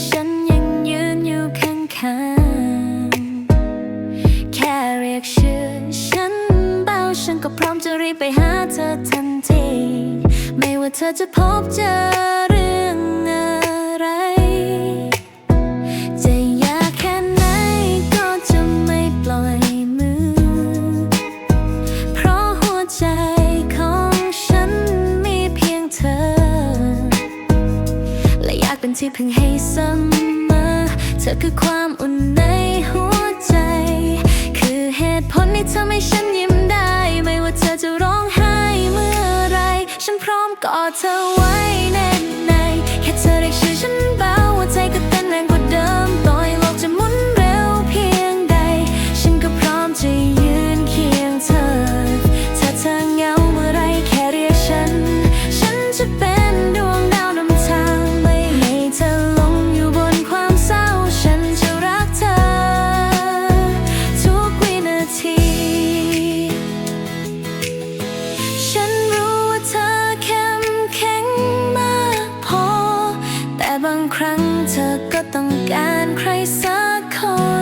ฉันยังยืนอยู่ข้างๆ แค่เรียกชื่อฉันเบาฉันก็พร้อมจะรีบไปหาเธอทันที ไม่ว่าเธอจะพบเจอหรือ ที่เพิ่งให้เสมอเธอคือความอุ่นในหัวใจ คือเหตุผลที่ทำให้ฉันยิ้มได้ ไม่ว่าเธอจะร้องไห้เมื่อไร ฉันพร้อมกอดเธอไว้แน่นในแค่เธอได้ยกฉั ธอก็ต้องการใครสักคน